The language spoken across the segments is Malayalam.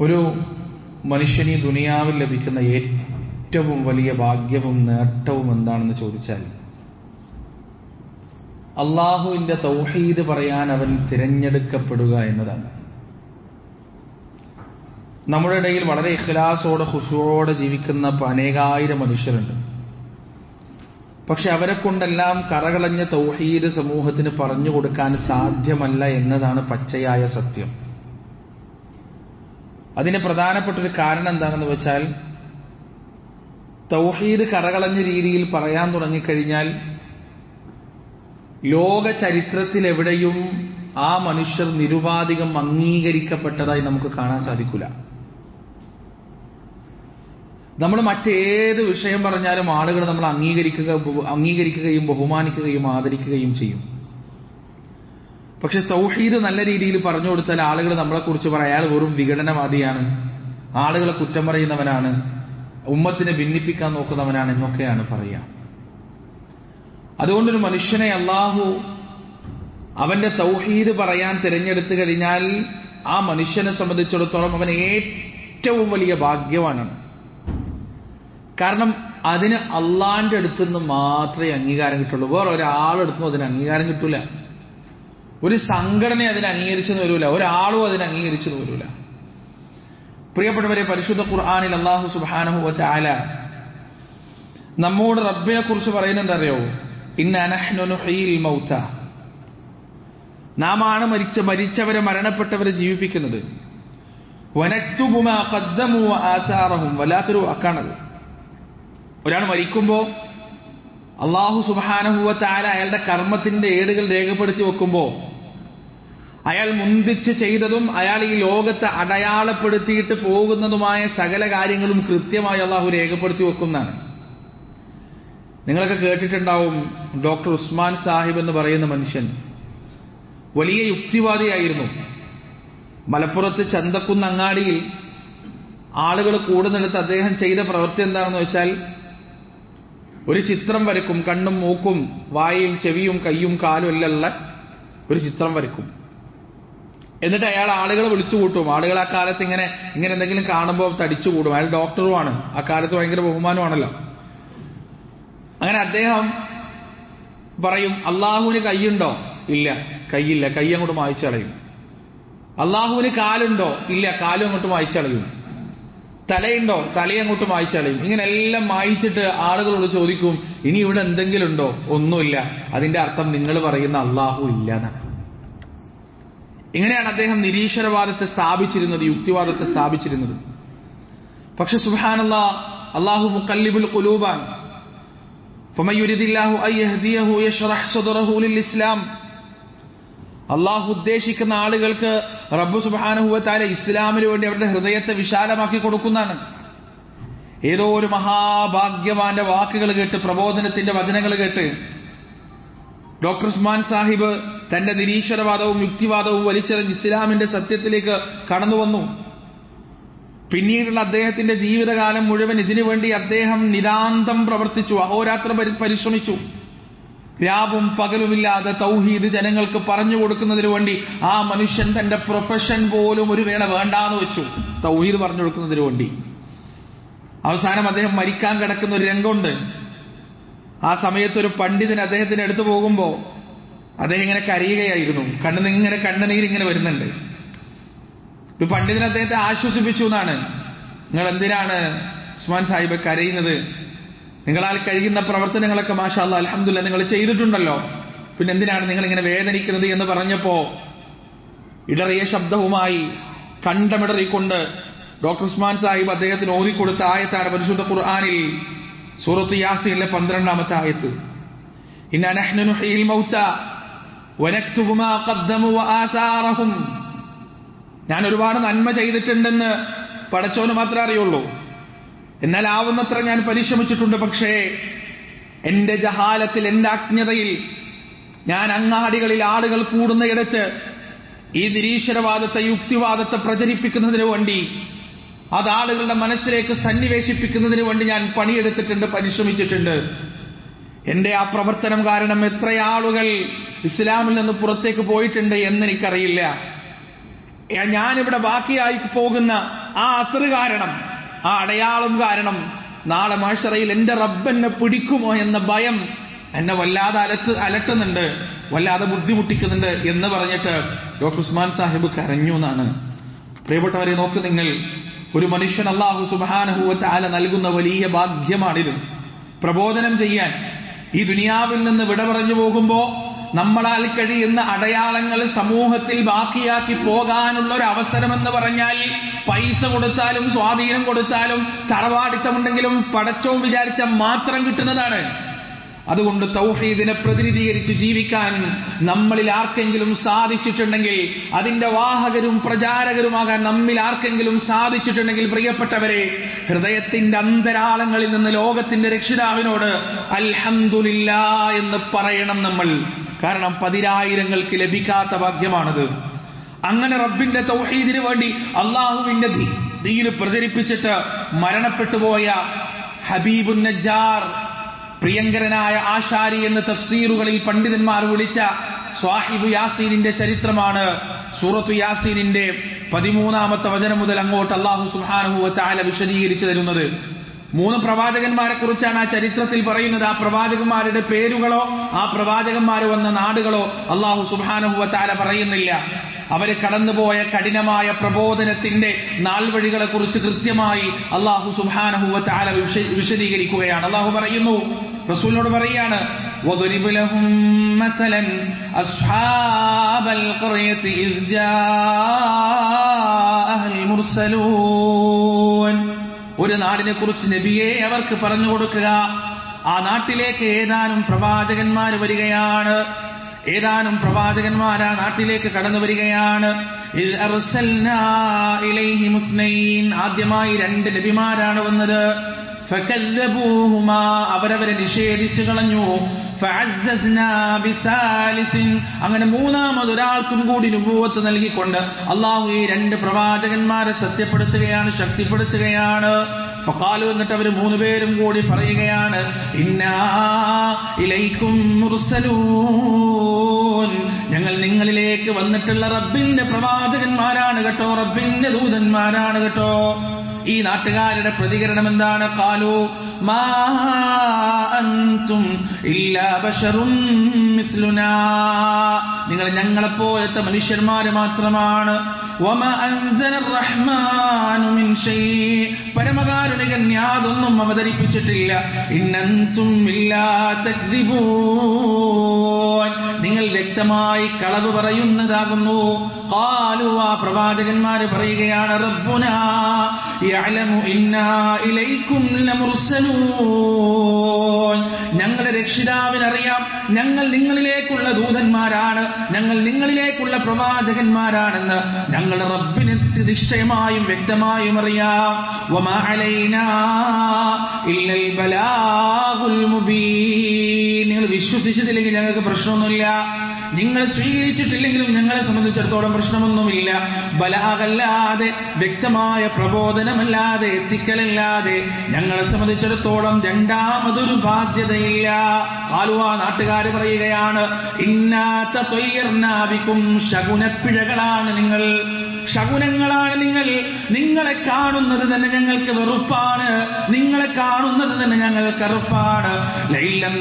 ഒരു മനുഷ്യന് ഈ ദുനിയാവിൽ ലഭിക്കുന്ന ഏറ്റവും വലിയ ഭാഗ്യവും നേട്ടവും എന്താണെന്ന് ചോദിച്ചാൽ അള്ളാഹുവിന്റെ തൗഹീദ് പറയാൻ അവൻ തിരഞ്ഞെടുക്കപ്പെടുക എന്നതാണ്. നമ്മുടെ ഇടയിൽ വളരെ ഇഖ്ലാസോടെ ഖുഷുവോടെ ജീവിക്കുന്ന അനേകായിരം മനുഷ്യരുണ്ട്. പക്ഷെ അവരെ കൊണ്ടെല്ലാം കറകളഞ്ഞ തൗഹീദ് സമൂഹത്തിന് പറഞ്ഞു കൊടുക്കാൻ സാധ്യമല്ല എന്നതാണ് പച്ചയായ സത്യം. അതിന് പ്രധാനപ്പെട്ട ഒരു കാരണം എന്താണെന്ന് വെച്ചാൽ തൗഹീദ് കറകളഞ്ഞ രീതിയിൽ പറയാൻ തുടങ്ങിക്കഴിഞ്ഞാൽ ലോക ചരിത്രത്തിലെവിടെയും ആ മനുഷ്യർ നിരുപാധികം അംഗീകരിക്കപ്പെട്ടതായി നമുക്ക് കാണാൻ സാധിക്കില്ല നമ്മൾ മറ്റേത് വിഷയം പറഞ്ഞാലും ആളുകൾ നമ്മൾ അംഗീകരിക്കുക അംഗീകരിക്കുകയും ബഹുമാനിക്കുകയും ആദരിക്കുകയും ചെയ്യും. പക്ഷെ തൗഹീദ് നല്ല രീതിയിൽ പറഞ്ഞു കൊടുത്താൽ ആളുകൾ നമ്മളെ കുറിച്ച് അയാൾ വെറും വിഘടനവാദിയാണ്. ആളുകളെ കുറ്റം പറയുന്നവനാണ്. ഉമ്മത്തിനെ ഭിന്നിപ്പിക്കാൻ നോക്കുന്നവനാണ് എന്നൊക്കെയാണ് പറയുക. അതുകൊണ്ടൊരു മനുഷ്യനെ അള്ളാഹു അവന്റെ തൗഹീദ് പറയാൻ തിരഞ്ഞെടുത്തു കഴിഞ്ഞാൽ ആ മനുഷ്യനെ സംബന്ധിച്ചിടത്തോളം അവൻ ഏറ്റവും വലിയ ഭാഗ്യവാനാണ് കാരണം അതിന് അള്ളാന്റെ അടുത്തുനിന്ന് മാത്രമേ അംഗീകാരം കിട്ടുള്ളൂ. വേറെ ഒരാളെടുത്തും അതിന് അംഗീകാരം കിട്ടൂല. ഒരു സംഘടന അതിനെ അംഗീകരിച്ചെന്ന് വരൂല. ഒരാളും അതിനെ അംഗീകരിച്ചെന്ന് വരൂല. പ്രിയപ്പെട്ടവരെ പരിശുദ്ധ ഖുർആാനിൽ അള്ളാഹു സുബാനഹു ചാല നമ്മോട് റബ്ബിനെ കുറിച്ച് പറയുന്നത് അറിയോ? മൗത്ത. നാം ആണ് മരിച്ച മരിച്ചവരെ മരണപ്പെട്ടവരെ ജീവിപ്പിക്കുന്നത്. വല്ലാത്തൊരു വാക്കാണത്. ഒരാൾ മരിക്കുമ്പോ അള്ളാഹു സുബാനഹുവ താര അയാളുടെ കർമ്മത്തിന്റെ ഏടുകൾ രേഖപ്പെടുത്തി വെക്കുമ്പോ അയാൾ മുന്തിച്ച് ചെയ്തതും അയാൾ ഈ ലോകത്തെ അടയാളപ്പെടുത്തിയിട്ട് പോകുന്നതുമായ സകല കാര്യങ്ങളും കൃത്യമായി അള്ളാഹു രേഖപ്പെടുത്തി വെക്കുന്നതാണ്. നിങ്ങളൊക്കെ കേട്ടിട്ടുണ്ടാവും ഡോക്ടർ ഉസ്മാൻ സാഹിബ് എന്ന് പറയുന്ന മനുഷ്യൻ വലിയ യുക്തിവാദിയായിരുന്നു. മലപ്പുറത്ത് ചന്തക്കുന്ന് അങ്ങാടിയിൽ ആളുകൾ കൂടുന്നിടത്ത് അദ്ദേഹം ചെയ്ത പ്രവൃത്തി എന്താണെന്ന് വെച്ചാൽ ഒരു ചിത്രം വരക്കും കണ്ണും മൂക്കും വായയും ചെവിയും കയ്യും കാലും എല്ലാം ഒരു ചിത്രം വരക്കും എന്നിട്ട് അയാൾ ആളുകളെ വിളിച്ചു കൂട്ടും. ആളുകൾ ആ കാലത്ത് ഇങ്ങനെ ഇങ്ങനെ എന്തെങ്കിലും കാണുമ്പോൾ തടിച്ചു കൂടും. അയാൾ ഡോക്ടറുമാണ് ആ കാലത്ത് ഭയങ്കര ബഹുമാനമാണല്ലോ. അങ്ങനെ അദ്ദേഹം പറയും അള്ളാഹുവിന് കൈയുണ്ടോ? ഇല്ല. കൈയില്ല. കൈ അങ്ങോട്ട് മായ്ച്ചു കളയും അള്ളാഹുവിന് കാലുണ്ടോ? ഇല്ല. കാലും അങ്ങോട്ട് മായ്ച്ചു കളയും തലയുണ്ടോ? തലയങ്ങോട്ട് മായ്ച്ചു കളയും ഇങ്ങനെ എല്ലാം മായിച്ചിട്ട് ആളുകളോട് ചോദിക്കും ഇനി ഇവിടെ എന്തെങ്കിലും ഉണ്ടോ ഒന്നുമില്ല. അതിന്റെ അർത്ഥം നിങ്ങൾ പറയുന്ന അള്ളാഹു ഇല്ല ഇങ്ങനെയാണ് അദ്ദേഹം നിരീശ്വരവാദത്തെ സ്ഥാപിച്ചിരുന്നത് യുക്തിവാദത്തെ സ്ഥാപിച്ചിരുന്നത്. പക്ഷെ സുഹാനല്ല അള്ളാഹു മുക്കല്ലിബുൽ കുലൂബാണ് അള്ളാഹു ഉദ്ദേശിക്കുന്ന ആളുകൾക്ക് റബ്ബു സുബാനുഹുവത്താല ഇസ്ലാമിന് വേണ്ടി അവരുടെ ഹൃദയത്തെ വിശാലമാക്കി കൊടുക്കുന്നതാണ്. ഏതോ ഒരു മഹാഭാഗ്യവാന്റെ വാക്കുകൾ കേട്ട് പ്രബോധനത്തിന്റെ വചനങ്ങൾ കേട്ട് ഡോക്ടർ ഉസ്മാൻ സാഹിബ് തന്റെ നിരീശ്വരവാദവും യുക്തിവാദവും വലിച്ചെറിഞ്ഞ് ഇസ്ലാമിന്റെ സത്യത്തിലേക്ക് കടന്നുവന്നു പിന്നീടുള്ള അദ്ദേഹത്തിന്റെ ജീവിതകാലം മുഴുവൻ ഇതിനുവേണ്ടി അദ്ദേഹം നിതാന്തം പ്രവർത്തിച്ചു. അഹോരാത്ര പരിശ്രമിച്ചു. രാവും പകലുമില്ലാതെ തൗഹീദ് ജനങ്ങൾക്ക് പറഞ്ഞു കൊടുക്കുന്നതിന് വേണ്ടി ആ മനുഷ്യൻ തന്റെ പ്രൊഫഷൻ പോലും ഒരു വേള വേണ്ടാന്ന് വെച്ചു. തൗഹീദ് പറഞ്ഞു കൊടുക്കുന്നതിന് വേണ്ടി. അവസാനം അദ്ദേഹം മരിക്കാൻ കിടക്കുന്ന ഒരു രംഗമുണ്ട്. ആ സമയത്ത് ഒരു പണ്ഡിതൻ അദ്ദേഹത്തിന് എടുത്തു പോകുമ്പോ അദ്ദേഹം ഇങ്ങനെ കരയുകയായിരുന്നു. കണ്ണു ഇങ്ങനെ കണ്ണുനീര് ഇങ്ങനെ വരുന്നുണ്ട്. ഇപ്പൊ പണ്ഡിതൻ അദ്ദേഹത്തെ ആശ്വസിപ്പിച്ചു എന്നാണ്. നിങ്ങൾ എന്തിനാണ് ഉസ്മാൻ സാഹിബ് കരയുന്നത്? നിങ്ങളാൽ കഴിയുന്ന പ്രവർത്തനങ്ങളൊക്കെ മാഷാല്ല അലഹമില്ല നിങ്ങൾ ചെയ്തിട്ടുണ്ടല്ലോ. പിന്നെ എന്തിനാണ് നിങ്ങൾ ഇങ്ങനെ വേദനിക്കുന്നത് എന്ന് പറഞ്ഞപ്പോ ഇടറിയ ശബ്ദവുമായി കണ്ടമിടറിക്കൊണ്ട് ഡോക്ടർ ഉസ്മാൻ സാഹിബ് അദ്ദേഹത്തിന് ഓതിക്കൊടുത്ത ആയത്താണ് പരിശുദ്ധ ഖുർആാനിൽ സൂറത്ത് യാസീനിലെ പന്ത്രണ്ടാമത്തെ ആയത്ത്. ഞാൻ ഒരുപാട് നന്മ ചെയ്തിട്ടുണ്ടെന്ന് പടച്ചോന് മാത്രമേ അറിയുള്ളൂ. എന്നാൽ ആവുന്നത്ര ഞാൻ പരിശ്രമിച്ചിട്ടുണ്ട് പക്ഷേ എന്റെ ജഹാലത്തിൽ എന്റെ അജ്ഞതയിൽ ഞാൻ അങ്ങാടികളിൽ ആളുകൾ കൂടുന്നയിടത്ത് ഈ നിരീശ്വരവാദത്തെ യുക്തിവാദത്തെ പ്രചരിപ്പിക്കുന്നതിന് വേണ്ടി അത് ആളുകളുടെ മനസ്സിലേക്ക് സന്നിവേശിപ്പിക്കുന്നതിന് വേണ്ടി ഞാൻ പണിയെടുത്തിട്ടുണ്ട് പരിശ്രമിച്ചിട്ടുണ്ട്. എന്റെ ആ പ്രവർത്തനം കാരണം എത്ര ആളുകൾ ഇസ്ലാമിൽ നിന്ന് പുറത്തേക്ക് പോയിട്ടുണ്ട് എന്ന് എനിക്കറിയില്ല ഞാനിവിടെ ബാക്കിയായി പോകുന്ന ആ അത്ര കാരണം ആ അടയാളം കാരണം നാളെ മാഷറയിൽ എന്റെ റബ്ബെന്നെ പിടിക്കുമോ എന്ന ഭയം എന്നെ വല്ലാതെ അലത്ത് അലട്ടുന്നുണ്ട് വല്ലാതെ ബുദ്ധിമുട്ടിക്കുന്നുണ്ട് എന്ന് പറഞ്ഞിട്ട് ഡോക്ടർ ഉസ്മാൻ സാഹിബ് കരഞ്ഞു എന്നാണ്. പ്രിയപ്പെട്ടവരെ നോക്ക് നിങ്ങൾ ഒരു മനുഷ്യൻ അള്ളാഹു സുബാനഹുവത്ത് ആല നൽകുന്ന വലിയ ഭാഗ്യമാണിത്. പ്രബോധനം ചെയ്യാൻ ഈ ദുനിയാവിൽ നിന്ന് വിട പറഞ്ഞു പോകുമ്പോ നമ്മളാൽ കഴിയുന്ന അടയാളങ്ങൾ സമൂഹത്തിൽ ബാക്കിയാക്കി പോകാനുള്ള ഒരു അവസരമെന്ന് പറഞ്ഞാൽ പൈസ കൊടുത്താലും സ്വാധീനം കൊടുത്താലും തറവാടിത്തമുണ്ടെങ്കിലും പടച്ചവും വിചാരിച്ച മാത്രം കിട്ടുന്നതാണ്. അതുകൊണ്ട് തൗഹീദിനെ പ്രതിനിധീകരിച്ച് ജീവിക്കാൻ നമ്മളിൽ ആർക്കെങ്കിലും സാധിച്ചിട്ടുണ്ടെങ്കിൽ അതിന്റെ വാഹകരും പ്രചാരകരുമാകാൻ നമ്മിൽ ആർക്കെങ്കിലും സാധിച്ചിട്ടുണ്ടെങ്കിൽ പ്രിയപ്പെട്ടവരെ ഹൃദയത്തിന്റെ അന്തരാളങ്ങളിൽ നിന്ന് ലോകത്തിന്റെ രക്ഷിതാവിനോട് അൽഹന്തുലില്ല എന്ന് പറയണം നമ്മൾ. കാരണം പതിനായിരങ്ങൾക്ക് ലഭിക്കാത്ത ഭാഗ്യമാണത്. അങ്ങനെ റബ്ബിന്റെ തൗഹീദിന് വേണ്ടി അള്ളാഹുവിന്റെ ദീന് പ്രചരിപ്പിച്ചിട്ട് മരണപ്പെട്ടുപോയ ഹബീബുൻ നജ്ജാർ പ്രിയങ്കരനായ ആശാരി എന്ന് തഫ്സീറുകളിൽ പണ്ഡിതന്മാർ വിളിച്ച സ്വാഹിബു യാസീനിന്റെ ചരിത്രമാണ്. സൂറത്തു യാസീനിന്റെ പതിമൂന്നാമത്തെ വചനം മുതൽ അങ്ങോട്ട് അള്ളാഹു സുഹാനുഹുവ താല വിശദീകരിച്ചു തരുന്നത്. മൂന്ന് പ്രവാചകന്മാരെ കുറിച്ചാണ് ആ ചരിത്രത്തിൽ പറയുന്നത്. ആ പ്രവാചകന്മാരുടെ പേരുകളോ ആ പ്രവാചകന്മാർ വന്ന നാടുകളോ അള്ളാഹു സുഹാനുഹുവ പറയുന്നില്ല. അവര് കടന്നുപോയ കഠിനമായ പ്രബോധനത്തിന്റെ നാൾവഴികളെ കുറിച്ച് കൃത്യമായി അള്ളാഹു സുഹാനഹുവ താല വിശദീകരിക്കുകയാണ് അള്ളാഹു പറയുന്നു റസൂലിനോട് പറയാണ് وضرب لهم مثلا أصحاب القرية إذ جاءها المرسلون ഒരു നാടിനെ കുറിച്ച് നബിയെ അവർക്ക് പറഞ്ഞു കൊടുക്കുക ആ നാട്ടിലേക്ക് ഏതാനും പ്രവാചകന്മാർ വരികയാണ് ഏതാനും പ്രവാചകന്മാരാ നാട്ടിലേക്ക് കടന്നു വരികയാണ്. ആദ്യമായി രണ്ട് നബിമാരാണ് വന്നത്. അവരവരെ നിഷേധിച്ചു കളഞ്ഞു. അങ്ങനെ മൂന്നാമതൊരാൾക്കും കൂടി നുപൂവത്ത് നൽകിക്കൊണ്ട് അള്ളാഹു ഈ രണ്ട് പ്രവാചകന്മാരെ സത്യപ്പെടുത്തുകയാണ് ശക്തിപ്പെടുത്തുകയാണ്. ഫക്കാലു എന്നിട്ട് അവർ മൂന്ന് പേരും കൂടി പറയുകയാണ് ഇന്നാ ഇലൈക്കും മുർസലൂൻ. ഞങ്ങൾ നിങ്ങളിലേക്ക് വന്നിട്ടുള്ള റബ്ബിന്റെ പ്രവാചകന്മാരാണ് കേട്ടോ റബ്ബിന്റെ ദൂതന്മാരാണ് കേട്ടോ. ഈ നാട്ടുകാരുടെ പ്രതികരണം എന്താണ്? കാലു മാ അൻതും ഇല്ലാ ബശറും മിസ്ലുനാ. നിങ്ങൾ ഞങ്ങളെപ്പോലത്തെ മനുഷ്യന്മാര് മാത്രമാണ്. പരമകാരുണികൻ യാതൊന്നും അവതരിപ്പിച്ചിട്ടില്ല. ഇന്നന്തും നിങ്ങൾ വ്യക്തമായി കളവ് പറയുന്നതാകുന്നു. കാലു ആ പ്രവാചകന്മാര് പറയുകയാണ് റബ്ബുനാ യഅലമു ഇന്നാ ഇലൈക്കും ലമുർസലൂൻ ഞങ്ങളുടെ രക്ഷിതാവിനറിയാം ഞങ്ങൾ നിങ്ങളിലേക്കുള്ള ദൂതന്മാരാണ് ഞങ്ങൾ നിങ്ങളിലേക്കുള്ള പ്രവാചകന്മാരാണെന്ന് ഞങ്ങളുടെ റബ്ബിന് നിശ്ചയമായും വ്യക്തമായും അറിയാം. അലൈനാ ഇല്ലൽ മുബീൻ. നിങ്ങൾ വിശ്വസിച്ചിട്ടില്ലെങ്കിൽ ഞങ്ങൾക്ക് പ്രശ്നമൊന്നുമില്ല. നിങ്ങൾ സ്വീകരിച്ചിട്ടില്ലെങ്കിലും ഞങ്ങളെ സംബന്ധിച്ചിടത്തോളം പ്രശ്നമൊന്നുമില്ല. ബലാകല്ലാതെ വ്യക്തമായ പ്രബോധനമല്ലാതെ എത്തിക്കലല്ലാതെ ഞങ്ങളെ സംബന്ധിച്ചിടത്തോളം രണ്ടാമതൊരു ബാധ്യതയില്ല. ആലുവ നാട്ടുകാർ പറയുകയാണ് ഇന്നാത്ത തൊയ്യർനാവിക്കും ശകുനപ്പിഴകളാണ് നിങ്ങൾ. ശകുനങ്ങളാണ് നിങ്ങൾ. നിങ്ങളെ കാണുന്നത് തന്നെ ഞങ്ങൾക്ക് വെറുപ്പാണ്. നിങ്ങളെ കാണുന്നത് തന്നെ ഞങ്ങൾക്ക് അറുപ്പാണ് ലൈലം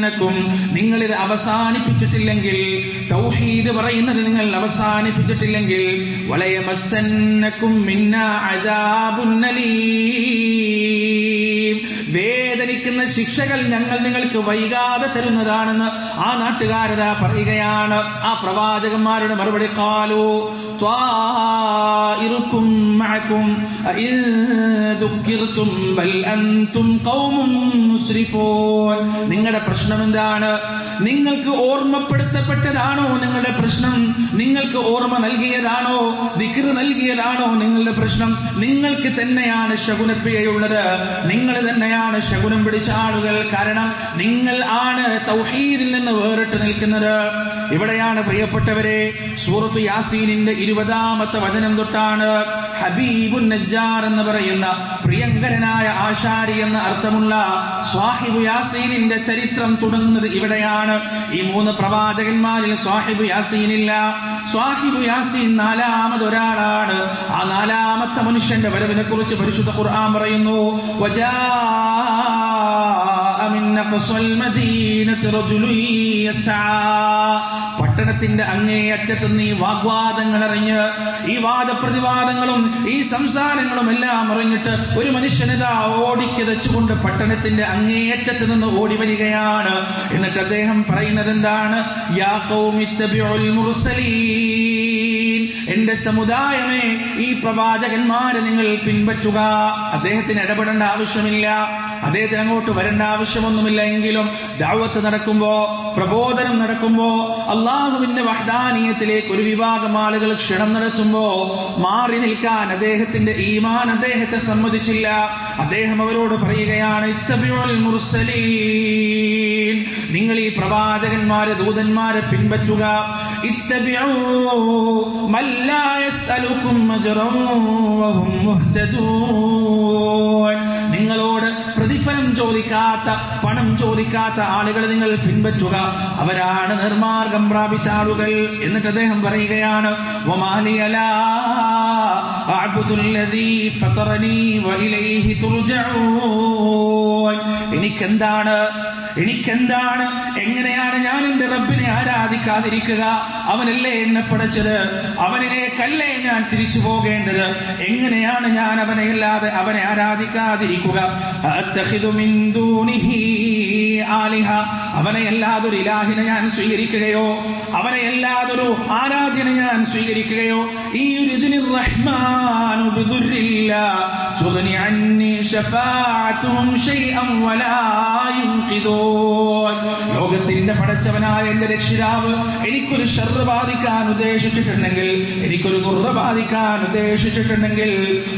തന്തഹൂലനർജുമന്നക്കും നിങ്ങളിത് അവസാനിപ്പിച്ചിട്ടില്ലെങ്കിൽ തൗഹീദ് പറയുന്നത് നിങ്ങൾ അവസാനിപ്പിച്ചിട്ടില്ലെങ്കിൽ അജാബുന്നലീം വേദനിക്കുന്ന ശിക്ഷകൾ ഞങ്ങൾ നിങ്ങൾക്ക് വൈകാതെ തരുന്നതാണെന്ന് ആ നാട്ടുകാരതാ പറയുകയാണ്. ആ പ്രവാചകന്മാരുടെ മറുപടി കാലോ ും നിങ്ങളുടെ പ്രശ്നം എന്താണ് നിങ്ങൾക്ക് ഓർമ്മപ്പെടുത്തപ്പെട്ടതാണോ നിങ്ങളുടെ പ്രശ്നം? നിങ്ങൾക്ക് ഓർമ്മ നൽകിയതാണോ? ദിക്ർ നൽകിയതാണോ നിങ്ങളുടെ പ്രശ്നം? നിങ്ങൾക്ക് തന്നെയാണ് ശകുനപ്പിഴയുള്ളത് നിങ്ങൾ തന്നെയാണ് ശകുനം പിടിച്ച ആളുകൾ. കാരണം നിങ്ങൾ ആണ് തൗഹീദിൽ നിന്ന് വേറിട്ട് നിൽക്കുന്നത്. ഇവിടെയാണ് പ്രിയപ്പെട്ടവരെ സൂറത്ത് യാസീനിന്റെ ഇരുപതാമത്തെ വചനം തൊട്ടാണ് ഹബീബുൻ നജ്ജാർ എന്ന് പറയുന്ന പ്രിയങ്കരനായ ആശാരി എന്ന അർത്ഥമുള്ള സ്വാഹിബു യാസീനിന്റെ ചരിത്രം തുടങ്ങുന്നത് ഇവിടെയാണ്. ഈ മൂന്ന് പ്രവാചകന്മാരിൽ സ്വാഹിബു യാസീനില്ല. സ്വാഹിബു യാസീൻ നാലാമത് ഒരാളാണ്. ആ നാലാമത്തെ മനുഷ്യന്റെ വരവിനെ കുറിച്ച് പരിശുദ്ധ ഖുർആൻ പറയുന്നു. വജാ പട്ടണത്തിന്റെ അങ്ങേയറ്റത്ത് നീ വാഗ്വാദങ്ങൾ അറിഞ്ഞ് ഈ വാദപ്രതിവാദങ്ങളും ഈ സംസാരങ്ങളും എല്ലാം അറിഞ്ഞിട്ട് ഒരു മനുഷ്യനിതാ ഓടിക്കിതച്ചുകൊണ്ട് പട്ടണത്തിന്റെ അങ്ങേയറ്റത്ത് നിന്ന് ഓടി വരികയാണ്. എന്നിട്ട് അദ്ദേഹം പറയുന്നത് എന്താണ്? എന്റെ സമുദായമേ ഈ പ്രവാചകന്മാരെ നിങ്ങൾ പിൻപറ്റുക. അദ്ദേഹത്തിന് ഇടപെടേണ്ട ആവശ്യമില്ല. അദ്ദേഹത്തിന് അങ്ങോട്ട് വരേണ്ട ആവശ്യമൊന്നുമില്ല എങ്കിലും ദാവത്ത് നടക്കുമ്പോ പ്രബോധനം നടക്കുമ്പോ അള്ളാഹുവിന്റെ വഹദാനീയത്തിലേക്ക് ഒരു വിഭാഗം ആളുകൾ ക്ഷണം നടത്തുമ്പോ മാറി നിൽക്കാൻ അദ്ദേഹത്തിന്റെ ഈമാൻ അദ്ദേഹത്തെ സമ്മതിച്ചില്ല. അദ്ദേഹം അവരോട് പറയുകയാണ് മുർസലീൻ. നിങ്ങൾ ഈ പ്രവാചകന്മാരെ ദൂതന്മാരെ പിൻപറ്റുക. നിങ്ങളോട് പ്രതിഫലം ചോദിക്കാത്ത പണം ചോദിക്കാത്ത ആളുകളെ നിങ്ങൾ പിൻപറ്റുക. അവരാണ് നിർമാർഗം പ്രാപിച്ച ആളുകൾ എന്നിട്ട് അദ്ദേഹം പറയുകയാണ് എനിക്കെന്താണ് എനിക്കെന്താണ്? എങ്ങനെയാണ് ഞാൻ എന്റെ റബ്ബിനെ ആരാധിക്കാതിരിക്കുക? അവനല്ലേ എന്നെ പടച്ചത്? അവനിലേക്കല്ലേ ഞാൻ തിരിച്ചു പോകേണ്ടത്? എങ്ങനെയാണ് ഞാൻ അവനെ ഇല്ലാതെ അവനെ ആരാധിക്കാതിരിക്കുക? അവനെയല്ലാതൊരു ഇലാഹിനെ ഞാൻ സ്വീകരിക്കുകയോ അവനെ അല്ലാതൊരു ആരാധ്യനെ ഞാൻ സ്വീകരിക്കുകയോ ഈ ഒരു ഇതിന് ബിദുരില്ല. തുഗ്നി അന്നി വലാ ലോകത്തിന്റെ പടച്ചവനായ എന്റെ രക്ഷിതാവ് എനിക്കൊരു ഷർറ് ബാധിക്കാൻ ഉദ്ദേശിച്ചിട്ടുണ്ടെങ്കിൽ എനിക്കൊരു തുറ ബാധിക്കാൻ ഉദ്ദേശിച്ചിട്ടുണ്ടെങ്കിൽ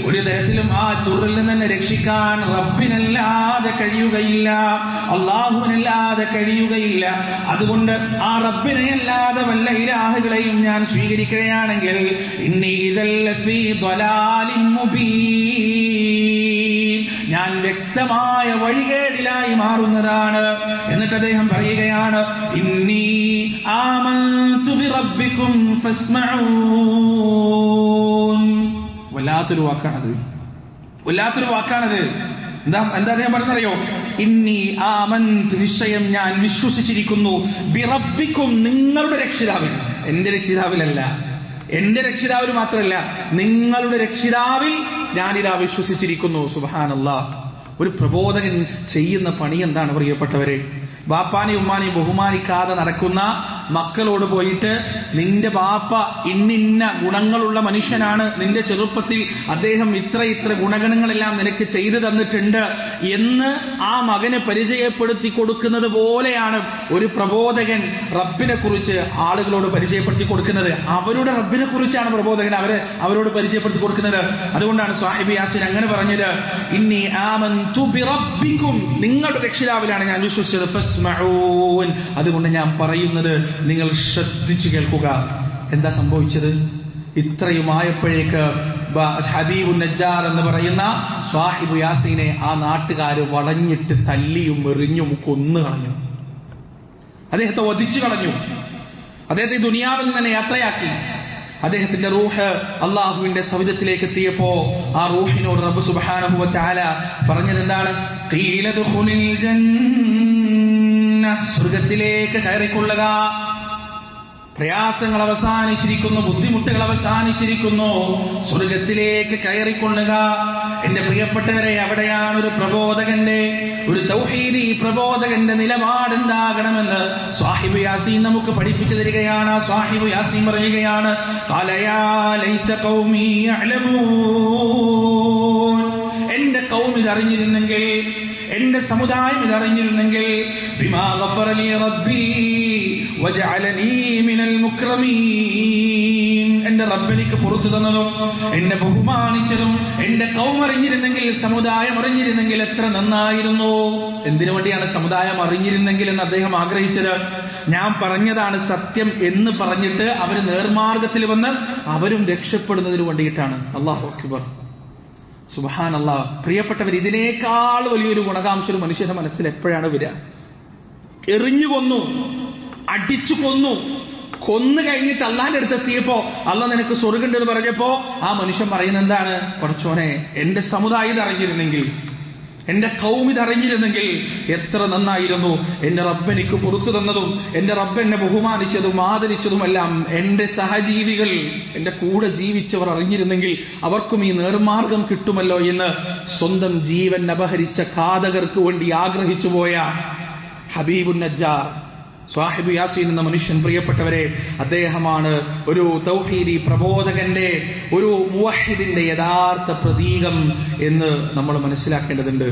ഒരു തരത്തിലും ആ തുറിൽ നിന്ന് രക്ഷിക്കാൻ റബ്ബിനല്ലാതെ കഴിയുകയില്ല അള്ളാഹുവിനല്ലാതെ കഴിയുകയില്ല. അതുകൊണ്ട് ആ റബ്ബിനെ അല്ലാതെ വല്ല ഇലാഹുകളെയും ഞാൻ സ്വീകരിക്കുകയാണെങ്കിൽ ഇനി ഇതല്ല ഞാൻ വ്യക്തമായ വഴികേടിലായി മാറുന്നതാണ് എന്നിട്ട് അദ്ദേഹം പറയുകയാണ് ഇന്നി ആമന്തു വല്ലാത്തൊരു വാക്കാണത്. വല്ലാത്തൊരു വാക്കാണത്. എന്താ എന്താ അദ്ദേഹം പറഞ്ഞറിയോ ഇന്നി ആമന്ത് നിശ്ചയം ഞാൻ വിശ്വസിച്ചിരിക്കുന്നു. ബിറബിക്കും നിങ്ങളുടെ രക്ഷിതാവിൽ എന്റെ രക്ഷിതാവിലല്ല. എന്റെ രക്ഷിതാവിൽ മാത്രമല്ല നിങ്ങളുടെ രക്ഷിതാവിൽ ഞാനിതാ വിശ്വസിച്ചിരിക്കുന്നു സുബാനല്ല ഒരു പ്രബോധകൻ ചെയ്യുന്ന പണി എന്താണ് പ്രിയപ്പെട്ടവരെ? ബാപ്പാനെയും ഉമ്മാനെയും ബഹുമാനിക്കാതെ നടക്കുന്ന മക്കളോട് പോയിട്ട് നിന്റെ ബാപ്പ ഇന്നിന്ന ഗുണങ്ങളുള്ള മനുഷ്യനാണ്. നിന്റെ ചെറുപ്പത്തിൽ അദ്ദേഹം ഇത്ര ഇത്ര ഗുണഗണങ്ങളെല്ലാം നിനക്ക് ചെയ്തു തന്നിട്ടുണ്ട് എന്ന് ആ മകന് പരിചയപ്പെടുത്തി കൊടുക്കുന്നത് പോലെയാണ് ഒരു പ്രബോധകൻ റബ്ബിനെ കുറിച്ച് ആളുകളോട് പരിചയപ്പെടുത്തി കൊടുക്കുന്നത്. അവരുടെ റബ്ബിനെ കുറിച്ചാണ് പ്രബോധകൻ അവരെ അവരോട് പരിചയപ്പെടുത്തി കൊടുക്കുന്നത്. അതുകൊണ്ടാണ് സാഹിബ് യാസിൻ അങ്ങനെ പറഞ്ഞത്. ഇന്നി ആമന്തു ബിറബ്ബിക്കും. നിങ്ങളുടെ രക്ഷിതാവിലാണ് ഞാൻ വിശ്വസിച്ചത്. അതുകൊണ്ട് ഞാൻ പറയുന്നത് നിങ്ങൾ ശ്രദ്ധിച്ചു കേൾക്കുക. എന്താ സംഭവിച്ചത്? ഇത്രയുമായപ്പോഴേക്ക് ഹബീബു നജ്ജാർ എന്ന് പറയുന്ന സ്വാഹിബു യാസീനെ ആ നാട്ടുകാർ വളഞ്ഞിട്ട് തല്ലിയും എറിഞ്ഞും കൊന്നു കളഞ്ഞു. അദ്ദേഹത്തെ വധിച്ചു കളഞ്ഞു. അദ്ദേഹത്തെ ദുനിയാവിൽ തന്നെ യാത്രയാക്കി. അദ്ദേഹത്തിന്റെ റൂഹ് അള്ളാഹുവിന്റെ സവിധത്തിലേക്ക് എത്തിയപ്പോ ആ റൂഹിനോട് റബ്ബ് സുബ്ഹാനഹു വ തആല പറഞ്ഞത് സ്വർഗത്തിലേക്ക് കയറിക്കൊള്ളുക. പ്രയാസങ്ങൾ അവസാനിച്ചിരിക്കുന്നു ബുദ്ധിമുട്ടുകൾ അവസാനിച്ചിരിക്കുന്നു. സ്വർഗത്തിലേക്ക് കയറിക്കൊള്ളുക. എന്റെ പ്രിയപ്പെട്ടവരെ അവിടെയാണ് ഒരു പ്രബോധകന്റെ ഒരു തൗഹീദി പ്രബോധകന്റെ നിലപാടുണ്ടാകണമെന്ന് സ്വാഹിബ് യാസീൻ നമുക്ക് പഠിപ്പിച്ചു തരികയാണ്. സ്വാഹിബ് യാസീൻ പറയുകയാണ്. എന്റെ കൗം ഇതറിഞ്ഞിരുന്നെങ്കിൽ എന്റെ സമുദായം ഇതറിഞ്ഞിരുന്നെങ്കിൽ ബിമാ غفر لي ربي وجعلني من المكرمين. എന്റെ റബ്ബെനിക്ക് പുറത്തു തന്നതും എന്നെ ബഹുമാനിച്ചതും എന്റെ കൗമറിഞ്ഞിരുന്നെങ്കിൽ സമുദായം അറിഞ്ഞിരുന്നെങ്കിൽ എത്ര നന്നായിരുന്നു. എന്തിനു വേണ്ടിയാണ് സമുദായം അറിഞ്ഞിരുന്നെങ്കിൽ എന്ന് അദ്ദേഹം ആഗ്രഹിച്ചത്? ഞാൻ പറഞ്ഞതാണ് സത്യം എന്ന് പറഞ്ഞിട്ട് അവർ നേർമാർഗത്തിൽ വന്ന് അവരും രക്ഷപ്പെടുന്നതിന് വേണ്ടിയിട്ടാണ്. അള്ളാഹു അക്ബർ. സുബഹാൻ അള്ളാഹ് പ്രിയപ്പെട്ടവർ ഇതിനേക്കാൾ വലിയൊരു ഗുണകാംശം ഒരു മനുഷ്യന്റെ മനസ്സിൽ എപ്പോഴാണ് വരിക? എറിഞ്ഞു കൊന്നു അടിച്ചു കൊന്നു കൊന്നു കഴിഞ്ഞിട്ട് അള്ളാന്റെ അടുത്ത് എത്തിയപ്പോ അള്ള നിനക്ക് സ്വർഗുണ്ട് എന്ന് പറഞ്ഞപ്പോ ആ മനുഷ്യൻ പറയുന്നത് എന്താണ്? കുറച്ചോനെ എന്റെ സമുദായം അറിഞ്ഞിരുന്നെങ്കിൽ എന്റെ കൗം ഇത് അറിഞ്ഞിരുന്നെങ്കിൽ എത്ര നന്നായിരുന്നു. എന്റെ റബ്ബ് എനിക്ക് പുറത്തു തന്നതും എന്റെ റബ്ബ് എന്നെ ബഹുമാനിച്ചതും ആദരിച്ചതുമെല്ലാം എന്റെ സഹജീവികൾ എന്റെ കൂടെ ജീവിച്ചവർ അറിഞ്ഞിരുന്നെങ്കിൽ അവർക്കും ഈ നേർമാർഗം കിട്ടുമല്ലോ എന്ന് സ്വന്തം ജീവൻ അപഹരിച്ച ഘാതകർക്ക് വേണ്ടി ആഗ്രഹിച്ചു പോയ ഹബീബുൻ നജ്ജാർ സ്വാഹിബ് യാസീൻ എന്ന മനുഷ്യൻ പ്രിയപ്പെട്ടവരെ അദ്ദേഹമാണ് ഒരു തൗഹീദി പ്രബോധകന്റെ ഒരു മുവഹിദിന്റെ യഥാർത്ഥ പ്രതീകം എന്ന് നമ്മൾ മനസ്സിലാക്കേണ്ടതുണ്ട്.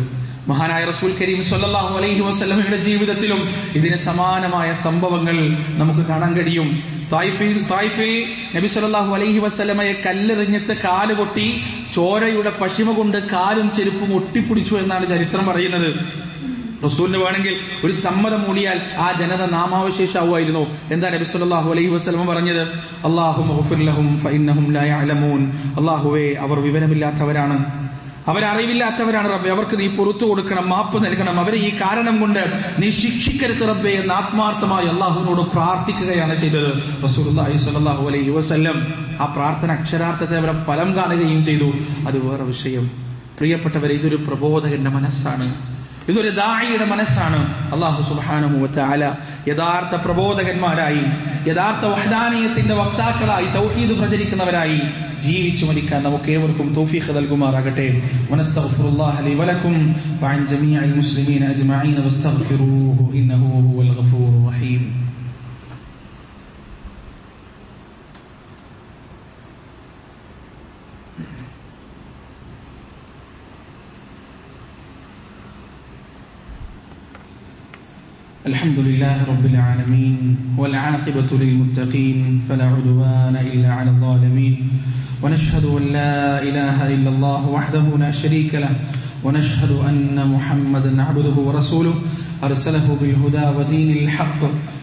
മഹാനായ റസൂൽ കരീം സല്ലാഹു അലൈഹി വസല്ലമയുടെ ജീവിതത്തിലും ഇതിന് സമാനമായ സംഭവങ്ങൾ നമുക്ക് കാണാൻ കഴിയും. തായ്ഫിൽ തായ്ഫിൽ നബി സല്ലാഹു അലൈഹി വസ്ലമയെ കല്ലെറിഞ്ഞിട്ട് കാൽ പൊട്ടി ചോരയുടെ പശിമ കൊണ്ട് കാലും ചെരുപ്പും ഒട്ടിപ്പിടിച്ചു എന്നാണ് ചരിത്രം പറയുന്നത്. റസൂലിന് വേണമെങ്കിൽ ഒരു സമ്മതം മൂടിയാൽ ആ ജനത നാമാവശേഷാവുമായിരുന്നു. എന്താ നബി സല്ലല്ലാഹു അലൈഹി വസല്ലം പറഞ്ഞത്? അല്ലാഹു അള്ളാഹുവേ അവർ വിവരമില്ലാത്തവരാണ്. അവരറിവില്ലാത്തവരാണ് റബ്ബെ. അവർക്ക് നീ പുറത്തു കൊടുക്കണം മാപ്പ് നൽകണം. അവരെ ഈ കാരണം കൊണ്ട് നീ ശിക്ഷിക്കരുത് റബ്ബെ എന്ന് ആത്മാർത്ഥമായി അള്ളാഹുവിനോട് പ്രാർത്ഥിക്കുകയാണ് ചെയ്തത് റസൂലുള്ളാഹി സ്വല്ലല്ലാഹു അലൈഹി വസല്ലം. ആ പ്രാർത്ഥന അക്ഷരാർത്ഥത്തെ അവരെ ഫലം കാണുകയും ചെയ്തു. അത് വേറെ വിഷയം. പ്രിയപ്പെട്ടവരെ ഇതൊരു പ്രബോധകന്റെ മനസ്സാണ്. ഇതൊരു ദായിയുടെ മനസ്സാണ്. അള്ളാഹു സുബാനുമൂവത്താല യഥാർത്ഥ പ്രബോധകന്മാരായി യഥാർത്ഥ വഹദാനീയത്തിന്റെ വക്താക്കളായി തൗഹീദ് പ്രചരിക്കുന്നവരായി ജീവിച്ചു മരിക്കാൻ നമുക്ക് ഏവർക്കും തൗഫീഖ് നൽകുമാറാകട്ടെ. വനസ്തഗ്ഫിറുല്ലാഹ ലി വലക്കും. വഅൻ ജമീഅൽ മുസ്ലിമീന അജ്മഈന വസ്തഗ്ഫിറൂഹു ഇന്നഹു ഹുവൽ ഗഫൂറുർ റഹീം. الحمد لله رب العالمين والعاقبة للمتقين فلا عدوان إلا على الظالمين ونشهد أن لا إله إلا الله وحده لا شريك له ونشهد أن محمدا عبده ورسوله أرسله بالهدى ودين الحق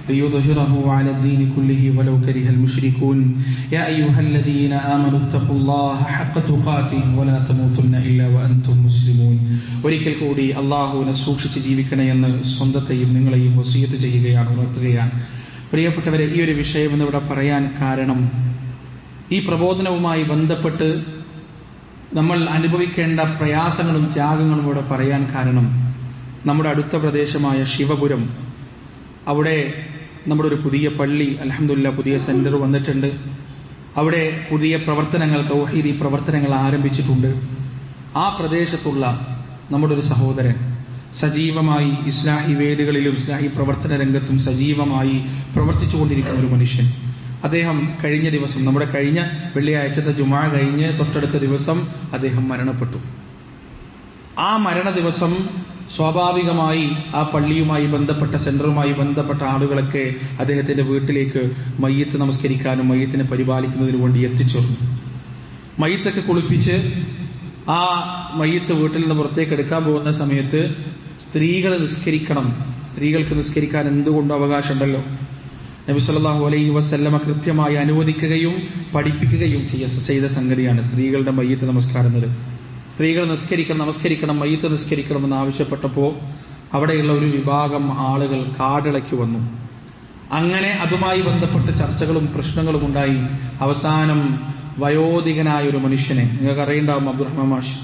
ليظهره على الدين كله ولو كره المشركون يا أيها الذين آمنوا اتقوا الله حق تقاته ولا تموتن إلا وأنتم مسلمون ഒരിക്കൽ കൂടി അള്ളാഹുവിനെ സൂക്ഷിച്ച് ജീവിക്കണമെന്ന് സ്വന്തത്തെയും നിങ്ങളെയും വസീയത്ത് ചെയ്യുകയാണ് ഉണർത്തുകയാണ് പ്രിയപ്പെട്ടവരെ ഈ ഒരു വിഷയം എന്നിവിടെ പറയാൻ കാരണം ഈ പ്രബോധനവുമായി ബന്ധപ്പെട്ട് നമ്മൾ അനുഭവിക്കേണ്ട പ്രയാസങ്ങളും ത്യാഗങ്ങളും ഇവിടെ പറയാൻ കാരണം നമ്മുടെ അടുത്ത പ്രദേശമായ ശിവപുരം അവിടെ നമ്മുടെ ഒരു പുതിയ പള്ളി അലഹമില്ല പുതിയ സെന്റർ വന്നിട്ടുണ്ട്. അവിടെ പുതിയ പ്രവർത്തനങ്ങൾ തൗഹീദി പ്രവർത്തനങ്ങൾ ആരംഭിച്ചിട്ടുണ്ട്. ആ പ്രദേശത്തുള്ള നമ്മുടെ ഒരു സഹോദരൻ സജീവമായി ഇസ്ലാഹി വേദികളിലും ഇസ്ലാഹി പ്രവർത്തന രംഗത്തും സജീവമായി പ്രവർത്തിച്ചുകൊണ്ടിരിക്കുന്ന ഒരു മനുഷ്യൻ. അദ്ദേഹം കഴിഞ്ഞ ദിവസം നമ്മുടെ കഴിഞ്ഞ വെള്ളിയാഴ്ചത്തെ ജുമാ കഴിഞ്ഞ് തൊട്ടടുത്ത ദിവസം അദ്ദേഹം മരണപ്പെട്ടു. ആ മരണ ദിവസം സ്വാഭാവികമായി ആ പള്ളിയുമായി ബന്ധപ്പെട്ട സെന്ററുമായി ബന്ധപ്പെട്ട ആളുകളൊക്കെ അദ്ദേഹത്തിന്റെ വീട്ടിലേക്ക് മയ്യത്ത് നമസ്കരിക്കാനും മയ്യത്തിനെ പരിപാലിക്കുന്നതിനു വേണ്ടി എത്തിച്ചേർന്നു. മയ്യത്തൊക്കെ കുളിപ്പിച്ച് ആ മയ്യത്ത് വീട്ടിൽ നിന്ന് പുറത്തേക്ക് എടുക്കാൻ പോകുന്ന സമയത്ത് സ്ത്രീകൾ നിസ്കരിക്കണം. സ്ത്രീകൾക്ക് നിസ്കരിക്കാൻ എന്തുകൊണ്ട് അവകാശമുണ്ടല്ലോ. നബി സല്ലാഹു അലൈഹി വസ്ല്ലമ കൃത്യമായി അനുവദിക്കുകയും പഠിപ്പിക്കുകയും ചെയ്ത സംഗതിയാണ് സ്ത്രീകളുടെ മയ്യത്ത് നമസ്കാരം എന്നത്. സ്ത്രീകൾ നിസ്കരിക്കണം നമസ്കരിക്കണം മയ്യത്ത് നിസ്കരിക്കണമെന്ന് ആവശ്യപ്പെട്ടപ്പോൾ അവിടെയുള്ള ഒരു വിഭാഗം ആളുകൾ കാടിളക്കി വന്നു. അങ്ങനെ അതുമായി ബന്ധപ്പെട്ട ചർച്ചകളും പ്രശ്നങ്ങളും ഉണ്ടായി. അവസാനം വയോധികനായ ഒരു മനുഷ്യനെ നിങ്ങൾക്ക് അറിയണ്ടാവും അബ്ദുറഹ്മാൻ മാഷ്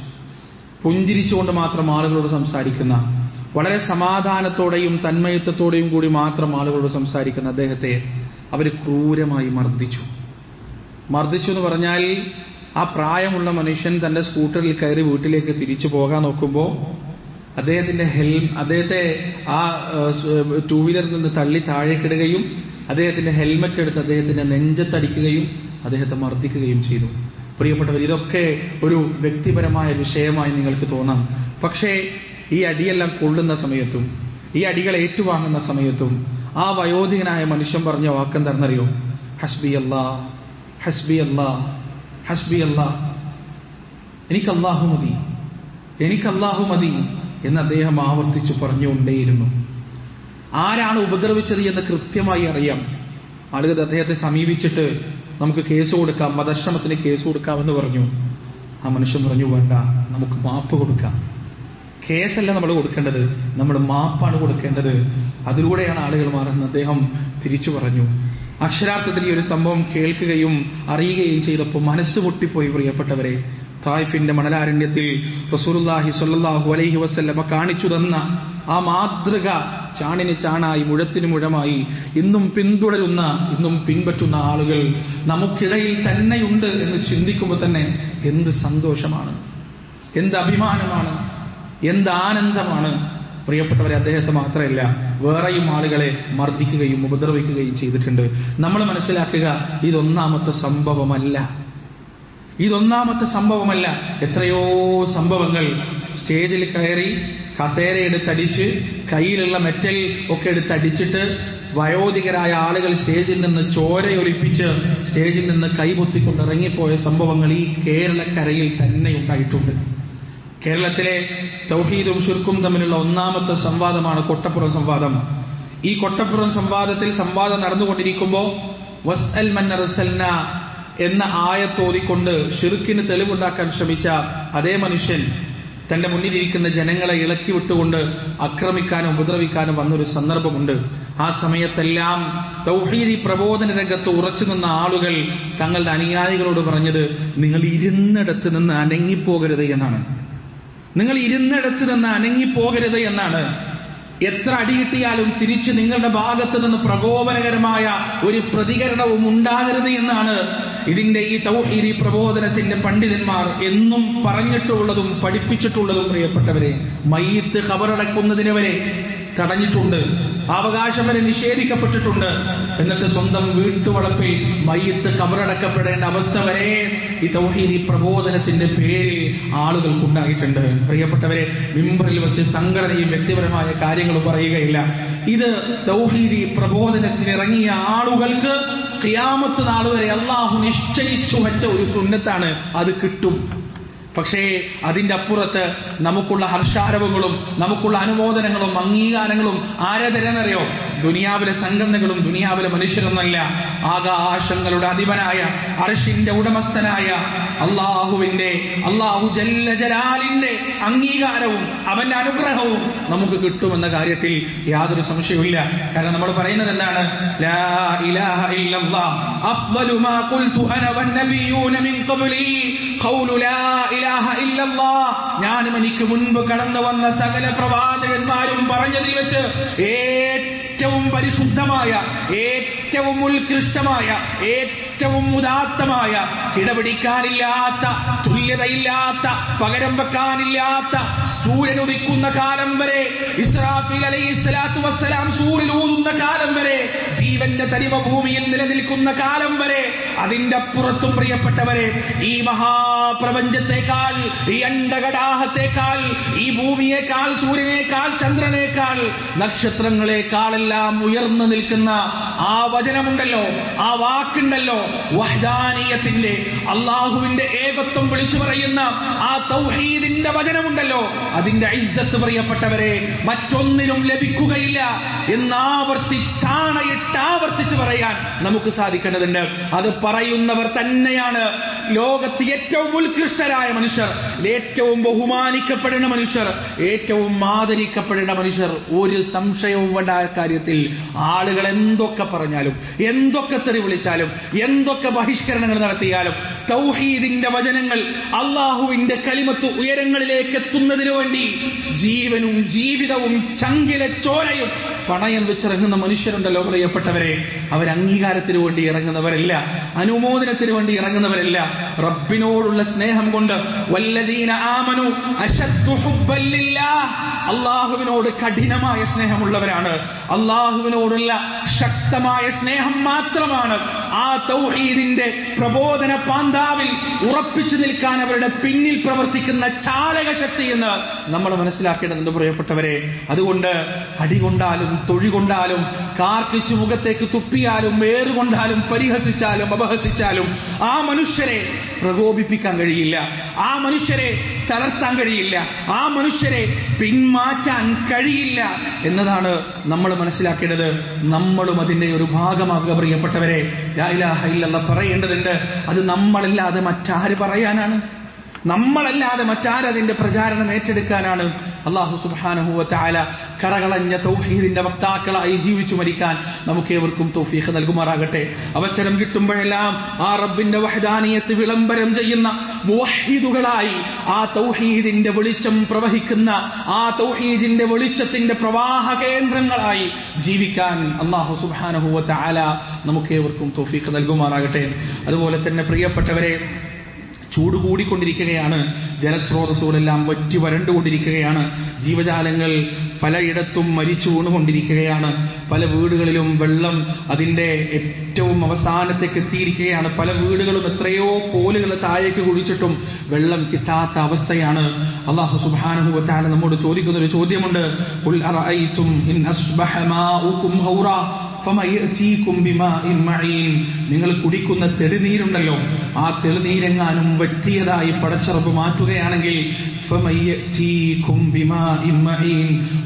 പുഞ്ചിരിച്ചുകൊണ്ട് മാത്രം ആളുകളോട് സംസാരിക്കുന്ന വളരെ സമാധാനത്തോടെയും തന്മയത്വത്തോടെയും കൂടി മാത്രം ആളുകളോട് സംസാരിക്കുന്ന അദ്ദേഹത്തെ അവർ ക്രൂരമായി മർദ്ദിച്ചു. മർദ്ദിച്ചു എന്ന് പറഞ്ഞാൽ ആ പ്രായമുള്ള മനുഷ്യൻ തന്റെ സ്കൂട്ടറിൽ കയറി വീട്ടിലേക്ക് തിരിച്ചു പോകാൻ നോക്കുമ്പോൾ അദ്ദേഹത്തിന്റെ ഹെൽം അദ്ദേഹത്തെ ആ ടൂ വീലറിൽ നിന്ന് തള്ളി താഴേക്കിടുകയും അദ്ദേഹത്തിന്റെ ഹെൽമറ്റ് എടുത്ത് അദ്ദേഹത്തിന്റെ നെഞ്ചത്തടിക്കുകയും അദ്ദേഹത്തെ മർദ്ദിക്കുകയും ചെയ്തു. പ്രിയപ്പെട്ടവർ ഇതൊക്കെ ഒരു വ്യക്തിപരമായ വിഷയമായി നിങ്ങൾക്ക് തോന്നാം. പക്ഷേ ഈ അടിയെല്ലാം കൊള്ളുന്ന സമയത്തും ഈ അടികൾ ഏറ്റുവാങ്ങുന്ന സമയത്തും ആ വയോധികനായ മനുഷ്യൻ പറഞ്ഞ വാക്കെന്താണെന്നറിയോ? ഹസ്ബി അല്ലാ ഹസ്ബി അല്ലാ ഹസ്ബി അള്ളാഹ് എനിക്ക് അള്ളാഹു മതി. എനിക്ക് അള്ളാഹു മതി എന്ന് അദ്ദേഹം ആവർത്തിച്ചു പറഞ്ഞുകൊണ്ടേയിരുന്നു. ആരാണ് ഉപദ്രവിച്ചത് എന്ന് കൃത്യമായി അറിയാം. ആളുകൾ അദ്ദേഹത്തെ സമീപിച്ചിട്ട് നമുക്ക് കേസ് കൊടുക്കാം വധശ്രമത്തിന് കേസ് കൊടുക്കാമെന്ന് പറഞ്ഞു. ആ മനുഷ്യൻ പറഞ്ഞു വേണ്ട നമുക്ക് മാപ്പ് കൊടുക്കാം. കേസല്ല നമ്മൾ കൊടുക്കേണ്ടത് നമ്മൾ മാപ്പാണ് കൊടുക്കേണ്ടത്. അതിലൂടെയാണ് ആളുകൾ മാറുന്നത് അദ്ദേഹം തിരിച്ചു പറഞ്ഞു. അക്ഷരാർത്ഥത്തിൽ ഈ ഒരു സംഭവം കേൾക്കുകയും അറിയുകയും ചെയ്തപ്പോൾ മനസ്സ് പൊട്ടിപ്പോയി പ്രിയപ്പെട്ടവരെ. തായിഫിന്റെ മണലാരണ്യത്തിൽ റസൂലുള്ളാഹി സൊല്ലാഹു അലൈഹി വസല്ലമ കാണിച്ചു തന്ന ആ മാതൃക ചാണിന് ചാണായി മുഴത്തിന് മുഴമായി ഇന്നും പിന്തുടരുന്ന ഇന്നും പിൻപറ്റുന്ന ആളുകൾ നമുക്കിടയിൽ തന്നെയുണ്ട് എന്ന് ചിന്തിക്കുമ്പോൾ തന്നെ എന്ത് സന്തോഷമാണ് എന്ത് അഭിമാനമാണ് എന്ത് ആനന്ദമാണ്. പ്രിയപ്പെട്ടവരെ അദ്ദേഹത്തെ മാത്രമല്ല വേറെയും ആളുകളെ മർദ്ദിക്കുകയും ഉപദ്രവിക്കുകയും ചെയ്തിട്ടുണ്ട്. നമ്മൾ മനസ്സിലാക്കുക ഇതൊന്നാമത്തെ സംഭവമല്ല. ഇതൊന്നാമത്തെ സംഭവമല്ല. എത്രയോ സംഭവങ്ങൾ സ്റ്റേജിൽ കയറി കസേര എടുത്തടിച്ച് കയ്യിലുള്ള മെറ്റൽ ഒക്കെ എടുത്തടിച്ചിട്ട് വയോധികരായ ആളുകൾ സ്റ്റേജിൽ നിന്ന് ചോരയൊലിപ്പിച്ച് സ്റ്റേജിൽ നിന്ന് കൈപൊത്തിക്കൊണ്ട് ഇറങ്ങിപ്പോയ സംഭവങ്ങൾ ഈ കേരളക്കരയിൽ തന്നെ ഉണ്ടായിട്ടുണ്ട്. കേരളത്തിലെ തൗഹീദും ഷുർക്കും തമ്മിലുള്ള ഒന്നാമത്തെ സംവാദമാണ് കൊട്ടപ്പുറം സംവാദം. ഈ കൊട്ടപ്പുറം സംവാദത്തിൽ സംവാദം നടന്നുകൊണ്ടിരിക്കുമ്പോൾ വസ് അൽ മന്നറസൽന എന്ന ആയത്തോതിക്കൊണ്ട് ഷിർക്കിന് തെളിവുണ്ടാക്കാൻ ശ്രമിച്ച അതേ മനുഷ്യൻ തന്റെ മുന്നിലിരിക്കുന്ന ജനങ്ങളെ ഇളക്കി വിട്ടുകൊണ്ട് ആക്രമിക്കാനും ഉപദ്രവിക്കാനും വന്നൊരു സന്ദർഭമുണ്ട്. ആ സമയത്തെല്ലാം തൗഹീദി പ്രബോധന രംഗത്ത് ഉറച്ചു നിന്ന ആളുകൾ തങ്ങളുടെ അനുയായികളോട് പറഞ്ഞത് നിങ്ങൾ ഇരുന്നിടത്ത് നിന്ന് അനങ്ങിപ്പോകരുത് എന്നാണ്. നിങ്ങൾ ഇരുന്നിടത്ത് നിന്ന് അനങ്ങിപ്പോകരുത് എന്നാണ്. എത്ര അടി കിട്ടിയാലും തിരിച്ച് നിങ്ങളുടെ ഭാഗത്ത് നിന്ന് പ്രകോപനകരമായ ഒരു പ്രതികരണവും ഉണ്ടാകരുത് എന്നാണ് ഇതിന്റെ ഈ തൗഹീദി പ്രബോധനത്തിന്റെ പണ്ഡിതന്മാർ എന്നും പറഞ്ഞിട്ടുള്ളതും പഠിപ്പിച്ചിട്ടുള്ളതും പ്രിയപ്പെട്ടവരെ. മയ്യത്ത് ഖബറടക്കുന്നതിന് വരെ തടഞ്ഞിട്ടുണ്ട്. അവകാശം വരെ നിഷേധിക്കപ്പെട്ടിട്ടുണ്ട്. എന്നിട്ട് സ്വന്തം വീട്ടുവളപ്പിൽ മയ്യത്ത് കബറടക്കപ്പെടേണ്ട അവസ്ഥ വരെ ഈ തൗഹീദി പ്രബോധനത്തിന്റെ പേരിൽ ആളുകൾക്കുണ്ടായിട്ടുണ്ട്. പ്രിയപ്പെട്ടവരെ മിമ്പറിൽ വെച്ച് സംഘടനയും വ്യക്തിപരമായ കാര്യങ്ങളും പറയുകയില്ല. ഇത് തൗഹീദി പ്രബോധനത്തിന് ഇറങ്ങിയ ആളുകൾക്ക് ക്രിയാമത്ത് നാൾ വരെ അള്ളാഹു നിശ്ചയിച്ചു വെച്ച ഒരു സുന്നത്താണ്. അത് കിട്ടും. പക്ഷേ അതിന്റെ അപ്പുറത്ത് നമുക്കുള്ള ഹർഷാരവങ്ങളും നമുക്കുള്ള അനുമോദനങ്ങളും അംഗീകാരങ്ങളും ആരെ തരാനറിയോ ദുനിയാവിലെ സംഘടനകളും ദുനിയാവിലെ മനുഷ്യരൊന്നല്ല. ആകാശങ്ങളുടെ അധിപനായ അർഷിന്റെ ഉടമസ്ഥനായ അള്ളാഹുവിന്റെ അള്ളാഹു ജല്ല ജലാലിന്റെ അംഗീകാരവും അവന്റെ അനുഗ്രഹവും നമുക്ക് കിട്ടുമെന്ന കാര്യത്തിൽ യാതൊരു സംശയവുമില്ല. കാരണം നമ്മൾ പറയുന്നത് എന്താണ്? ലാ ഇലാഹ ഇല്ലല്ലാഹ് ഖുൽതു അന മിൻ ഖബ്ലി. ഖൗലു ലാ ഇലാഹ ഇല്ലല്ലാഹ് ഞാനും എനിക്ക് മുൻപ് കടന്നു വന്ന സകല പ്രവാചകന്മാരും പറഞ്ഞതിൽ വെച്ച് ഏറ്റവും പരിശുദ്ധമായ ഏറ്റവും ഉത്കൃഷ്ടമായ ഏറ്റവും ഉദാത്തമായ കിടപിടിക്കാനില്ലാത്ത തുല്യതയില്ലാത്ത പകരം വെക്കാനില്ലാത്ത സൂര്യൻ ഉദിക്കുന്ന കാലം വരെ ഇസ്രാഫി അലൈഹി സ്വലാത്തു വസ്സലാം സൂര്യൻ ഊതുന്ന കാലം വരെ ജീവന്റെ തരിവ ഭൂമിയിൽ നിലനിൽക്കുന്ന കാലം വരെ അതിന്റെ അപ്പുറത്തും പ്രിയപ്പെട്ടവരെ ഈ മഹാപ്രപഞ്ചത്തെക്കാൾ ഈ അണ്ടകടാഹത്തെക്കാൾ ഈ ഭൂമിയേക്കാൾ സൂര്യനേക്കാൾ ചന്ദ്രനേക്കാൾ നക്ഷത്രങ്ങളെക്കാളെല്ലാം ഉയർന്നു നിൽക്കുന്ന ആ വചനമുണ്ടല്ലോ ആ വാക്കുണ്ടല്ലോ വഹ്ദാനീയത്തിന്റെ അള്ളാഹുവിന്റെ ഏകത്വം വിളിച്ചു പറയുന്ന ആ തൗഹീദിന്റെ വചനമുണ്ടല്ലോ. അതിന്റെ ഐസത്ത് പ്രിയപ്പെട്ടവരെ മറ്റൊന്നിനും ലഭിക്കുകയില്ല എന്നാവർത്തിച്ചാണയിട്ട് ആവർത്തിച്ച് പറയാൻ നമുക്ക് സാധിക്കേണ്ടതുണ്ട്. അത് പറയുന്നവർ തന്നെയാണ് ലോകത്ത് ഏറ്റവും ഉത്കൃഷ്ടരായ മനുഷ്യർ ഏറ്റവും ബഹുമാനിക്കപ്പെടുന്ന മനുഷ്യർ ഏറ്റവും ആദരിക്കപ്പെടുന്ന മനുഷ്യർ. ഒരു സംശയവും വേണ്ട കാര്യത്തിൽ ആളുകൾ എന്തൊക്കെ പറഞ്ഞാലും എന്തൊക്കെ തെറി വിളിച്ചാലും എന്തൊക്കെ ബഹിഷ്കരണങ്ങൾ നടത്തിയാലും തൗഹീദിന്റെ വചനങ്ങൾ അള്ളാഹുവിന്റെ കളിമത്ത് ഉയരങ്ങളിലേക്ക് എത്തുന്നതിനു വേണ്ടി ജീവനും ജീവിതവും ചങ്കിലെ ചോരയും പണയം വെച്ചിറങ്ങുന്ന മനുഷ്യരുണ്ടല്ലോ പ്രിയപ്പെട്ടവരെ അവർ അംഗീകാരത്തിന് വേണ്ടി ഇറങ്ങുന്നവരല്ല അനുമോദനത്തിന് വേണ്ടി ഇറങ്ങുന്നവരല്ല. റബ്ബിനോടുള്ള സ്നേഹം കൊണ്ട് വല്ലദീന ആമനു അള്ളാഹുവിനോട് കഠിനമായ സ്നേഹമുള്ളവരാണ്. അള്ളാഹുവിനോടുള്ള ശക്തമായ സ്നേഹം മാത്രമാണ്. ആ തൗഹീദിന്റെ പ്രബോധന പാന്താവിൽ ഉറപ്പിച്ചു നിൽക്കാൻ അവരുടെ പിന്നിൽ പ്രവർത്തിക്കുന്ന ചാലക ശക്തി എന്ന് നമ്മൾ മനസ്സിലാക്കേണ്ടതുണ്ട് പ്രിയപ്പെട്ടവരെ. അതുകൊണ്ട് അടികൊണ്ടാലും തൊഴി കൊണ്ടാലും കാർക്കിച്ചു മുഖത്തേക്ക് തുപ്പിയാലും വേറുകൊണ്ടാലും പരിഹസിച്ചാലും അപഹസിച്ചാലും ആ മനുഷ്യരെ പ്രകോപിപ്പിക്കാൻ കഴിയില്ല. ആ മനുഷ്യരെ തളർത്താൻ കഴിയില്ല. ആ മനുഷ്യരെ പിന്മാറ്റാൻ കഴിയില്ല എന്നതാണ് നമ്മൾ മനസ്സിലാക്കേണ്ടത്. നമ്മളും അതിന്റെ ഒരു ഭാഗമാകുക പ്രിയപ്പെട്ടവരെ. പറയേണ്ടതുണ്ട്. അത് നമ്മളല്ലാതെ മറ്റാര് പറയാനാണ്? നമ്മളല്ലാതെ മറ്റാരതിന്റെ പ്രചാരണം ഏറ്റെടുക്കാനാണ് അള്ളാഹു സുബാനഹുല കറകളഞ്ഞ തൗഹീദിന്റെ വക്താക്കളായി ജീവിച്ചു മരിക്കാൻ നമുക്ക് ഏവർക്കും തൗഫീഖ് നൽകുമാറാകട്ടെ. അവസരം കിട്ടുമ്പോഴെല്ലാം ആ റബ്ബിന്റെ വഹദാനിയത്ത് വിളംബരം ചെയ്യുന്ന മുവഹീദുകളായി ആ തൗഹീദിന്റെ വെളിച്ചം പ്രവഹിക്കുന്ന ആ തൗഹീദിന്റെ വെളിച്ചത്തിന്റെ പ്രവാഹ കേന്ദ്രങ്ങളായി ജീവിക്കാൻ അള്ളാഹു സുബാനഹുവ ആല നമുക്ക് ഏവർക്കും തൗഫീഖ് നൽകുമാറാകട്ടെ. അതുപോലെ തന്നെ പ്രിയപ്പെട്ടവരെ ചൂട് കൂടിക്കൊണ്ടിരിക്കുകയാണ്. ജലസ്രോതസ്സുകളെല്ലാം വറ്റി വരണ്ടുകൊണ്ടിരിക്കുകയാണ്. ജീവജാലങ്ങൾ പലയിടത്തും മരിച്ചു വീണുകൊണ്ടിരിക്കുകയാണ്. പല വീടുകളിലും വെള്ളം അതിന്റെ ഏറ്റവും അവസാനത്തേക്ക് എത്തിയിരിക്കുകയാണ്. പല വീടുകളും എത്രയോ കോലുകൾ താഴേക്ക് കുഴിച്ചിട്ടും വെള്ളം കിട്ടാത്ത അവസ്ഥയാണ്. അള്ളാഹു സുബാനുഭവത്താല നമ്മോട് ചോദിക്കുന്ന ഒരു ചോദ്യമുണ്ട് നിങ്ങൾ കുടിക്കുന്ന തെളിനീരുണ്ടല്ലോ. ആ തെളിനീരെങ്ങാനും വറ്റിയതായി പടച്ചറപ്പ് മാറ്റുകയാണെങ്കിൽ.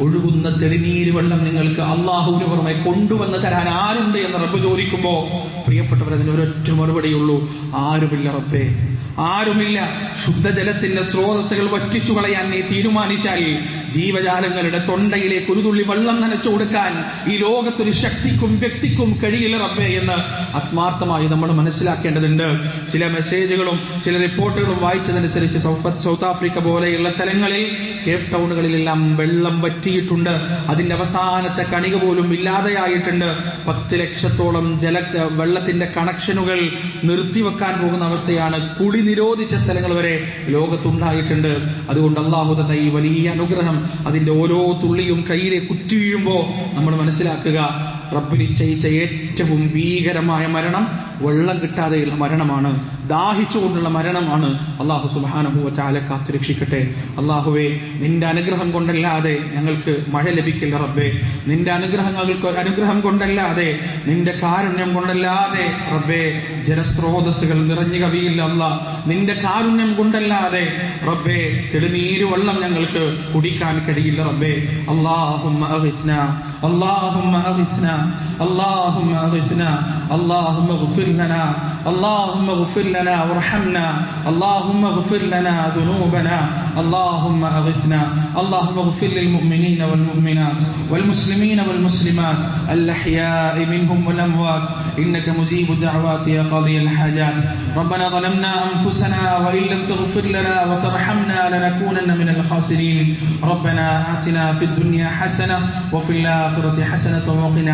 ഒഴുകുന്ന തെളിനീര് വെള്ളം നിങ്ങൾക്ക് അള്ളാഹുവിന് പുറമെ കൊണ്ടുവന്ന് തരാൻ ആരുണ്ട് എന്ന് റബ്ബ് ചോദിക്കുമ്പോ പ്രിയപ്പെട്ടവർ അതിന് ഒരൊറ്റ മറുപടിയുള്ളൂ ആരുമില്ല റബ്ബേ. ആരുമില്ല. ശുദ്ധജലത്തിന്റെ സ്രോതസ്സുകൾ വറ്റിച്ചു കളയാൻ നീ തീരുമാനിച്ചാൽ ജീവജാലങ്ങളുടെ തൊണ്ടയിലേക്ക് ഒരു തുള്ളി വെള്ളം നനച്ചു കൊടുക്കാൻ ഈ ലോകത്തൊരു ശക്തിക്കും വ്യക്തിക്കും കഴിയില്ല റബ്ബേ എന്ന് ആത്മാർത്ഥമായി നമ്മൾ മനസ്സിലാക്കേണ്ടതുണ്ട്. ചില മെസ്സേജുകളും ചില റിപ്പോർട്ടുകളും വായിച്ചതനുസരിച്ച് സൗത്ത് ആഫ്രിക്ക പോലെയുള്ള സ്ഥലങ്ങളിൽ കേപ്പ് ടൗണുകളിലെല്ലാം വെള്ളം വറ്റിയിട്ടുണ്ട്. അതിന്റെ അവസാനത്തെ കണിക പോലും ഇല്ലാതെയായിട്ടുണ്ട്. പത്ത് ലക്ഷത്തോളം ജല വെള്ളത്തിന്റെ കണക്ഷനുകൾ നിർത്തിവെക്കാൻ പോകുന്ന അവസ്ഥയാണ് കുളി നിരോധിച്ച സ്ഥലങ്ങൾ വരെ ലോകത്തുണ്ടായിട്ടുണ്ട്. അതുകൊണ്ട് അള്ളാഹു തന്ന ഈ വലിയ അനുഗ്രഹം അതിന്റെ ഓരോ തുള്ളിയും കയ്യിലെ കുറ്റിയുമ്പോ നമ്മൾ മനസ്സിലാക്കുക റബ്ബ് നിശ്ചയിച്ച ഏറ്റവും ഭീകരമായ മരണം വെള്ളം കിട്ടാതെയുള്ള മരണമാണ്. ദാഹിച്ചുകൊണ്ടുള്ള മരണമാണ്. അള്ളാഹു സുബാനഹുവ ചാല കാത്തുരക്ഷിക്കട്ടെ അള്ളാഹുവെ നിന്റെ അനുഗ്രഹം കൊണ്ടല്ലാതെ ഞങ്ങൾക്ക് മഴ ലഭിക്കില്ല റബ്ബേ. നിന്റെ അനുഗ്രഹങ്ങൾക്ക് അനുഗ്രഹം കൊണ്ടല്ലാതെ നിന്റെ കാരുണ്യം കൊണ്ടല്ലാതെ റബ്ബേ ജലസ്രോതസ്സുകൾ നിറഞ്ഞു കവിയില്ല അല്ല. നിന്റെ കാരുണ്യം കൊണ്ടല്ലാതെ റബ്ബേ തെളിനീര് വെള്ളം ഞങ്ങൾക്ക് കുടിക്കാൻ കഴിയില്ല റബ്ബേ. അള്ളാഹുമ്മ അഗിസ്ന اللهم أغثنا اللهم اغفر لنا اللهم اغفر لنا وارحمنا اللهم اغفر لنا ذنوبنا اللهم أغثنا اللهم اغفر للمؤمنين والمؤمنات والمسلمين والمسلمات الأحياء منهم والأموات إنك مجيب الدعوات يا قاضي الحاجات. ربنا ظلمنا أنفسنا وإن لم تغفر لنا وترحمنا لنكونن من الخاسرين. ربنا آتنا في الدنيا حسنة وفي الآخرة حسنة وقنا